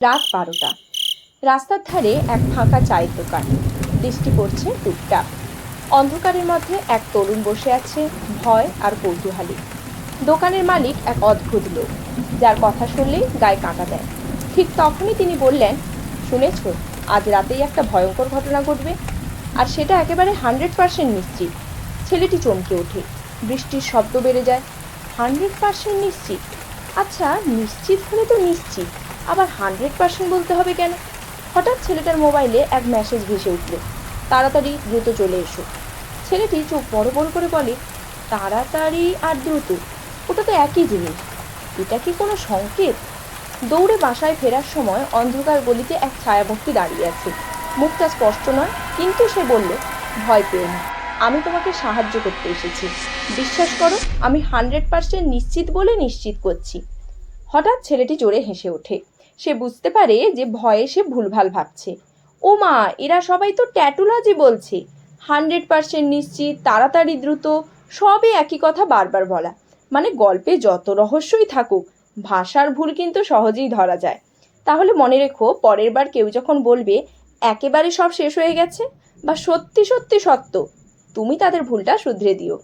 রাত বারোটা। রাস্তার ধারে এক ফাঁকা চায়ের দোকান। বৃষ্টি পড়ছে টুকটাক অন্ধকারের মধ্যে এক তরুণ বসে আছে, ভয় আর কৌতূহলী। দোকানের মালিক এক অদ্ভুত লোক, যার কথা শুনলেই গায়ে কাঁটা দেয়। ঠিক তখনই তিনি বললেন, শুনেছ, আজ রাতেই একটা ভয়ঙ্কর ঘটনা ঘটবে। আর সেটা একেবারে হান্ড্রেড পার্সেন্ট নিশ্চিত। ছেলেটি চমকে ওঠে। বৃষ্টির শব্দ বেড়ে যায়। হান্ড্রেড পার্সেন্ট নিশ্চিত? আচ্ছা নিশ্চিত হলে তো নিশ্চিত। আবার হান্ড্রেড পার্সেন্ট বলতে হবে কেন? হঠাৎ ছেলেটার মোবাইলে এক মেসেজ ভেসে উঠল, তাড়াতাড়ি দ্রুত চলে এসো। ছেলেটি চোখ বড় বড় করে বলে, তাড়াতাড়ি আর দ্রুত, ওটা তো একই জিনিস। এটা কি কোনো সংকেত? দৌড়ে বাসায় ফেরার সময় অন্ধকার গলিতে এক ছায়ামূর্তি দাঁড়িয়ে আছে। মুখটা স্পষ্ট নয়, কিন্তু সে বলল, ভয় পেও না, আমি তোমাকে সাহায্য করতে এসেছি। বিশ্বাস করো, আমি হান্ড্রেড পার্সেন্ট নিশ্চিত বলে নিশ্চিত করছি। হঠাৎ ছেলেটি জোরে হেসে ওঠে। সে বুঝতে পারে যে ভয়ে সে ভুলভাল ভাবছে। ও মা এরা সবাই তো ট্যাটুলজি বলছে। হান্ড্রেড পার্সেন্ট নিশ্চিত, তাড়াতাড়ি দ্রুত, সবই একই কথা বারবার বলা। মানে গল্পে যত রহস্যই থাকুক, ভাষার ভুল কিন্তু সহজেই ধরা যায়। তাহলে মনে রেখো, পরের বার কেউ যখন বলবে, একেবারে সব শেষ হয়ে গেছে, বা সত্যি সত্যি সত্য, তুমি তাদের ভুলটা শুধরে দিও।